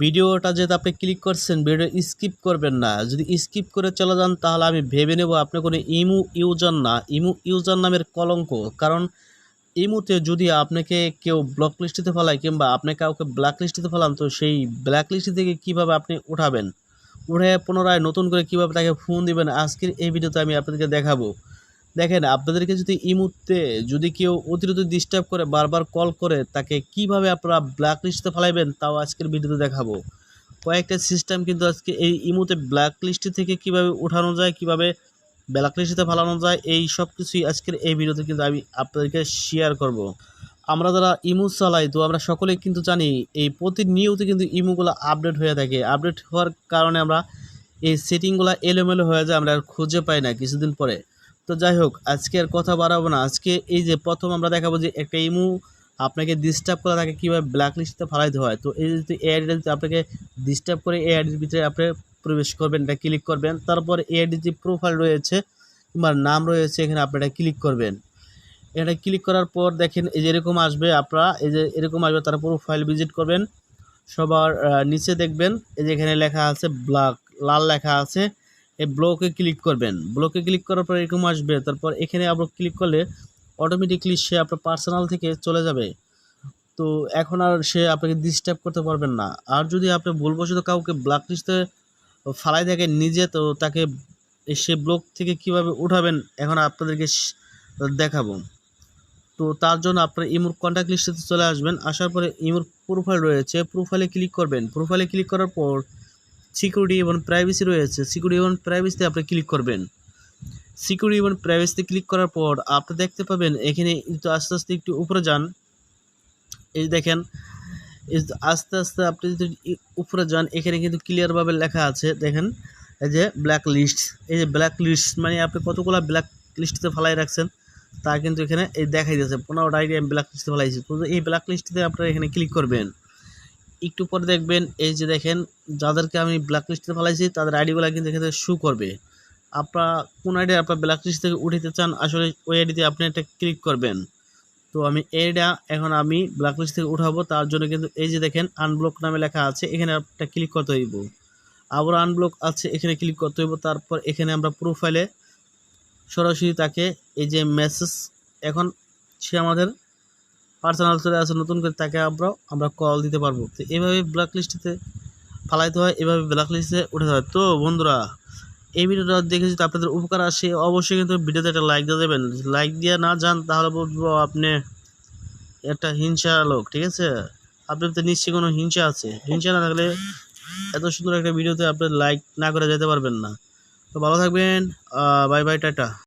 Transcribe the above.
ভিডিওটা যেহেতু আপনি ক্লিক করছেন ভিডিও স্কিপ করবেন না। যদি স্কিপ করে চলে যান, তাহলে আমি ভেবে নেব আপনি কোনো ইমু ইউজার না। ইমু ইউজার নামের কলঙ্ক। কারণ ইমুতে যদি আপনাকে কেউ ব্লক লিস্টিতে ফেলায় কিংবা আপনি কাউকে ব্ল্যাক লিস্টিতে ফেলান, তো সেই ব্ল্যাক লিস্ট থেকে কীভাবে আপনি উঠাবেন? উঠে পুনরায় নতুন করে কীভাবে তাকে ফোন দিবেন, আজকের এই ভিডিওতে আমি আপনাদেরকে দেখাবো। দেখেন, আপনাদেরকে যদি ইমুতে যদি কেউ অতিরিক্ত ডিস্টার্ব করে, বারবার কল করে, তাকে কীভাবে আপনারা ব্ল্যাক লিস্টে ফেলাইবেন তাও আজকের ভিডিওতে দেখাবো। কয়েকটা সিস্টেম কিন্তু আজকে এই ইমুতে ব্ল্যাক লিস্ট থেকে কীভাবে উঠানো যায়, কীভাবে ব্ল্যাক লিস্টে ফেলানো যায়, এই সব কিছুই আজকের এই ভিডিওতে কিন্তু আমি আপনাদেরকে শেয়ার করব। আমরা যারা ইমু চালাই, তো আমরা সকলেই কিন্তু জানি, এই প্রতিনিয়ত কিন্তু ইমুগুলো আপডেট হয়ে থাকে। আপডেট হওয়ার কারণে আমরা এই সেটিংগুলো এলোমেলো হয়ে যায়, আমরা আর খুঁজে পাই না কিছুদিন পরে। তো যাই হোক, আজকে আর কথা বাড়াবো না। আজকে এই যে প্রথম আমরা দেখাবো যে একটা ইমু আপনাকে ডিস্টার্ব করে তাকে কীভাবে ব্ল্যাক লিস্টে ফেলাইতে হয়। তো এই যদি এই আইডিটা যদি আপনাকে ডিস্টার্ব করে, এই আইডির ভিতরে আপনি প্রবেশ করবেন এটা ক্লিক করবেন, তারপর এই আইডির যে প্রোফাইল রয়েছে কিংবা নাম রয়েছে, এখানে আপনি এটা ক্লিক করবেন। এটা ক্লিক করার পর দেখেন, এই যে এরকম আসবে আপনারা, এই যে এরকম আসবে, তার প্রোফাইল ভিজিট করবেন। সবার নিচে দেখবেন, এই যে এখানে লেখা আছে ব্ল্যাক লাল লেখা আছে। এই ব্লকে ক্লিক করবেন। ব্লকে ক্লিক করার পর এরকম আসবে। তারপর এখানে আবার ক্লিক করলে অটোমেটিকলি সে আপনার পার্সোনাল থেকে চলে যাবে। তো এখন আর সে আপনাকে ডিস্টার্ব করতে পারবেন না। আর যদি আপনি ভুলবশত কাউকে ব্ল্যাক লিস্টে ফালাই দেখেন নিজে, তো তাকে সে ব্লক থেকে কীভাবে উঠাবেন এখন আপনাদেরকে দেখাবো। তো তার জন্য আপনার ইমুর কন্ট্যাক্ট লিস্টে চলে আসবেন। আসার পরে ইমুর প্রোফাইল রয়েছে। প্রোফাইলে ক্লিক করবেন। প্রোফাইলে ক্লিক করার পর সিকিউরিটি এবং প্রাইভেসি রয়েছে। সিকিউরিটি এবং প্রাইভেসিতে আপনি ক্লিক করবেন। সিকিউরিটি এবং প্রাইভেসিতে ক্লিক করার পর আপনি দেখতে পাবেন, এখানে একটু আস্তে আস্তে একটু উপরে যান। এই দেখেন আস্তে আস্তে আপনি যদি উপরে যান, এখানে কিন্তু ক্লিয়ারভাবে লেখা আছে। দেখেন, এই যে ব্ল্যাক লিস্ট এই যে ব্ল্যাক লিস্ট মানে আপনি কতগুলো ব্ল্যাক লিস্টে ফেলাই রাখছেন, তা কিন্তু এখানে এই দেখাই দিয়েছে। পনেরোটা আইডি আমি ব্ল্যাক লিস্টে ফেলাইছি। তো এই ব্ল্যাক লিস্টে আপনারা এখানে ক্লিক করবেন। একটু পরে দেখবেন, এই যে দেখেন, যাদেরকে আমি ব্ল্যাক লিস্টে ফেলাইছি, তাদের আইডিগুলো কিন্তু এখানে শু করবে। আপনারা কোন আইডি আপনার ব্ল্যাক লিস্ট থেকে উঠাতে চান, আসলে ওই আইডিতে আপনি একটা ক্লিক করবেন। তো আমি এইটা এখন আমি ব্ল্যাক লিস্ট থেকে উঠাবো, তার জন্য কিন্তু এই যে দেখেন আনব্লক নামে লেখা আছে, এখানে একটা ক্লিক করতে হইব। আবার আনব্লক আছে, এখানে ক্লিক করতে হইব, তারপর এখানে আমরা প্রোফাইলে সরাসরি তাকে এই যে মেসেজ এখন সে আমাদের পার্সোনাল চলে আসে নতুন করে তাকে আমরা আমরা কল দিতে পারব। তো এইভাবে ব্ল্যাক লিস্টে ফালাইতে হয়, এভাবে ব্ল্যাক লিস্টে উঠাতে হয় তো বন্ধুরা, এই ভিডিওটা দেখে যদি আপনাদের উপকার আসে, অবশ্যই কিন্তু ভিডিওতে একটা লাইক দিয়ে দেবেন। লাইক দিয়ে না যান, তাহলে বলব আপনি একটা হিংসা লোক, ঠিক আছে? আপনার তো নিশ্চয়ই কোনো হিংসা আছে। হিংসা না থাকলে এত সুন্দর একটা ভিডিওতে আপনি লাইক না করে যেতে পারবেন না। তো ভালো থাকবেন বাই বাই টাটা।